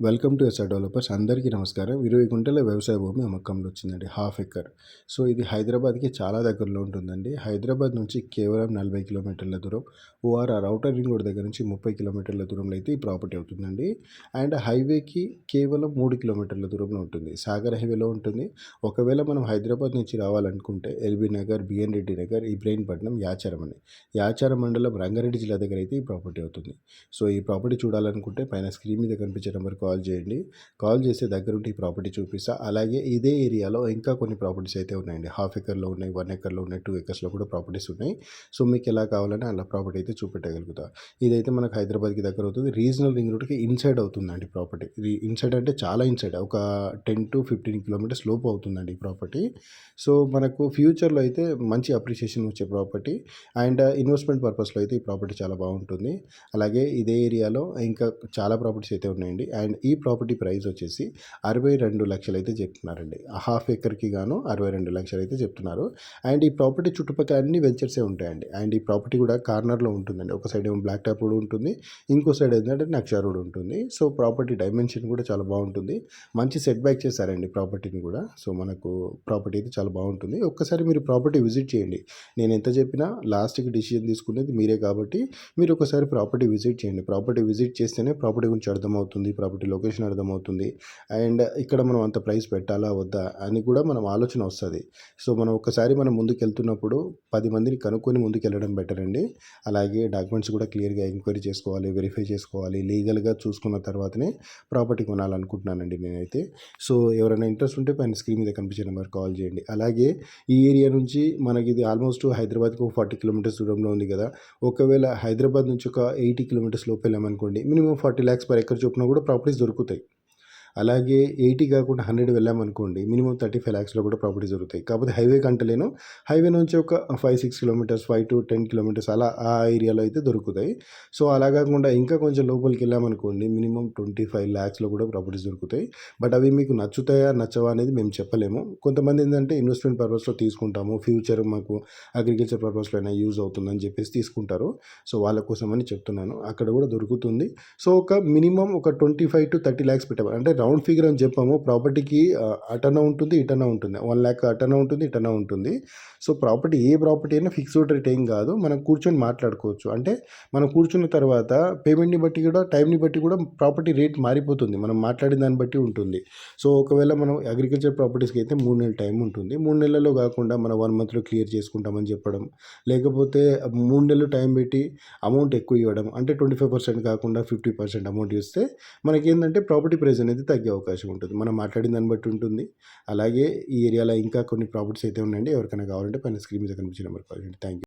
Welcome to SR developers. అందరికీ నమస్కారం. ఇరవై గుంటల వ్యవసాయ భూమి అమ్మకంలో వచ్చిందండి హాఫ్ ఎకర్. సో ఇది హైదరాబాద్కి చాలా దగ్గరలో ఉంటుందండి. హైదరాబాద్ నుంచి కేవలం నలభై కిలోమీటర్ల దూరం ఓఆర్ఆర్ అవుటర్ రింగ్ రోడ్ దగ్గర నుంచి ముప్పై కిలోమీటర్ల దూరంలో అయితే ఈ ప్రాపర్టీ అవుతుందండి. అండ్ హైవేకి కేవలం మూడు కిలోమీటర్ల దూరంలో ఉంటుంది. సాగర్ హైవేలో ఉంటుంది. ఒకవేళ మనం హైదరాబాద్ నుంచి రావాలనుకుంటే ఎల్బీ నగర్ బిఎన్ రెడ్డి నగర్ ఇబ్రాహీంపట్నం యాచారం అని. యాచారం మండలం రంగారెడ్డి జిల్లా దగ్గర అయితే ఈ ప్రాపర్టీ అవుతుంది. సో ఈ ప్రాపర్టీ చూడాలనుకుంటే పైన స్క్రీన్ మీద కనిపించే వరకు కాల్ చేయండి. కాల్ చేస్తే దగ్గరుండి ఈ ప్రాపర్టీ చూపిస్తా. అలాగే ఇదే ఏరియాలో ఇంకా కొన్ని ప్రాపర్టీస్ అయితే ఉన్నాయండి. హాఫ్ ఎకర్లో ఉన్నాయి వన్ ఎకర్లో ఉన్నాయి టూ ఎకర్స్లో కూడా ప్రాపర్టీస్ ఉన్నాయి. సో మీకు ఎలా కావాలని అలా ప్రాపర్టీ అయితే చూపెట్టగలుగుతా. ఇదైతే మనకు హైదరాబాద్కి దగ్గర అవుతుంది. రీజనల్ రింగ్ రోడ్కి ఇన్సైడ్ అవుతుందండి ప్రాపర్టీ. ఇన్సైడ్ అంటే చాలా ఇన్సైడ్. ఒక టెన్ టు ఫిఫ్టీన్ కిలోమీటర్స్ లోపు అవుతుందండి ఈ ప్రాపర్టీ. సో మనకు ఫ్యూచర్లో అయితే మంచి అప్రిషియేషన్ వచ్చే ప్రాపర్టీ. అండ్ ఇన్వెస్ట్మెంట్ పర్పస్లో అయితే ఈ ప్రాపర్టీ చాలా బాగుంటుంది. అలాగే ఇదే ఏరియాలో ఇంకా చాలా ప్రాపర్టీస్ అయితే ఉన్నాయండి. అండ్ ఈ ప్రాపర్టీ ప్రైస్ వచ్చేసి అరవై రెండు లక్షలు అయితే చెప్తున్నారండి హాఫ్ ఎకర్కి గాను అరవై రెండు లక్షలు అయితే చెప్తున్నారు. అండ్ ఈ ప్రాపర్టీ చుట్టుపక్కల అన్ని వెంచర్సే ఉంటాయండి. అండ్ ఈ ప్రాపర్టీ కూడా కార్నర్లో ఉంటుందండి. ఒక సైడ్ ఏమో బ్లాక్ టాప్ రోడ్ ఉంటుంది. ఇంకో సైడ్ ఏంటంటే నక్షా రోడ్ ఉంటుంది. సో ప్రాపర్టీ డైమెన్షన్ కూడా చాలా బాగుంటుంది. మంచి సెట్ బ్యాక్ చేశారండి ప్రాపర్టీని కూడా. సో మనకు ప్రాపర్టీ అయితే చాలా బాగుంటుంది. ఒక్కసారి మీరు ప్రాపర్టీ విజిట్ చేయండి. నేను ఎంత చెప్పినా లాస్ట్కి డిసిజన్ తీసుకునేది మీరే కాబట్టి మీరు ఒకసారి ప్రాపర్టీ విజిట్ చేయండి. ప్రాపర్టీ విజిట్ చేస్తేనే ప్రాపర్టీ గురించి అర్థమవుతుంది. ప్రాపర్టీ లొకేషన్ అర్థమవుతుంది. అండ్ ఇక్కడ మనం అంత ప్రైస్ పెట్టాలా వద్దా అని కూడా మనం ఆలోచన వస్తుంది. సో మనం ఒకసారి మనం ముందుకెళ్తున్నప్పుడు పది మందిని కనుక్కొని ముందుకెళ్ళడం బెటర్ అండి. అలాగే డాక్యుమెంట్స్ కూడా క్లియర్గా ఎంక్వైరీ చేసుకోవాలి వెరిఫై చేసుకోవాలి లీగల్గా చూసుకున్న తర్వాతనే ప్రాపర్టీ కొనాలనుకుంటున్నానండి నేనైతే. సో ఎవరైనా ఇంట్రెస్ట్ ఉంటే పైన స్క్రీన్ మీద కనిపించే నెంబర్ కాల్ చేయండి. అలాగే ఈ ఏరియా నుంచి మనకి ఇది ఆల్మోస్ట్ హైదరాబాద్కి ఒక ఫార్టీ కిలోమీటర్స్ దూరంలో ఉంది కదా. ఒకవేళ హైదరాబాద్ నుంచి ఒక ఎయిటీ కిలోమీటర్స్ లోపు వెళ్ళామనుకోండి minimum forty lakhs per acre చొప్పున కూడా ప్రాపర్టీ దొరుకుతాయి. అలాగే ఎయిటీ కాకుండా హండ్రెడ్ వెళ్ళామనుకోండి మినిమం థర్టీ ఫైవ్ ల్యాక్స్లో కూడా ప్రాపర్టీ దొరుకుతాయి. కాకపోతే హైవే కంటలేను. హైవే నుంచి ఒక five six kilometres five to ten kilometres అలా ఆ ఏరియాలో అయితే దొరుకుతాయి. సో అలా కాకుండా ఇంకా కొంచెం లోపలికి వెళ్ళామనుకోండి మినిమం ట్వంటీ ఫైవ్ ల్యాక్స్లో కూడా ప్రాపర్టీస్ దొరుకుతాయి. బట్ అవి మీకు నచ్చుతాయా నచ్చవా అనేది మేము చెప్పలేము. కొంతమంది ఏంటంటే ఇన్వెస్ట్మెంట్ పర్పస్లో తీసుకుంటాము ఫ్యూచర్ మాకు అగ్రికల్చర్ పర్పస్లో అయినా యూజ్ అవుతుందని చెప్పేసి తీసుకుంటారు. సో వాళ్ళ కోసం అని చెప్తున్నాను. అక్కడ కూడా దొరుకుతుంది. సో ఒక మినిమం ఒక twenty five to thirty lakhs పెట్టాము అంటే రౌండ్ ఫిగర్ అని చెప్పాము. ప్రాపర్టీకి అటన ఉంటుంది ఇటన ఉంటుంది. వన్ ల్యాక్ అటన ఉంటుంది ఇటన ఉంటుంది. సో ప్రాపర్టీ ఏ ప్రాపర్టీ అయినా ఫిక్స్డ్ రేట్ ఏం కాదు. మనం కూర్చొని మాట్లాడుకోవచ్చు. అంటే మనం కూర్చున్న తర్వాత పేమెంట్ని బట్టి కూడా టైంని బట్టి కూడా ప్రాపర్టీ రేట్ మారిపోతుంది. మనం మాట్లాడిన దాన్ని బట్టి ఉంటుంది. సో ఒకవేళ మనం అగ్రికల్చర్ ప్రాపర్టీస్కి అయితే మూడు నెలల టైం ఉంటుంది. మూడు నెలల్లో కాకుండా మనం వన్ మంత్లో క్లియర్ చేసుకుంటామని చెప్పడం. లేకపోతే మూడు నెలలు టైం పెట్టి అమౌంట్ ఎక్కువ ఇవ్వడం. అంటే ట్వంటీ ఫైవ్ పర్సెంట్ కాకుండా ఫిఫ్టీ పర్సెంట్ అమౌంట్ ఇస్తే మనకి ఏంటంటే ప్రాపర్టీ ప్రైస్ అనేది తగ్గే అవకాశం ఉంటుంది. మనం మాట్లాడిన దాన్ని బట్టి ఉంటుంది. అలాగే ఈ ఏరియాలో ఇంకా కొన్ని ప్రాపర్టీస్ అయితే ఉన్నాయండి. ఎవరికైనా కావాలంటే పైన స్క్రీన్ మీద కనిపించిన నెంబర్ కావాలండి థ్యాంక్ యూ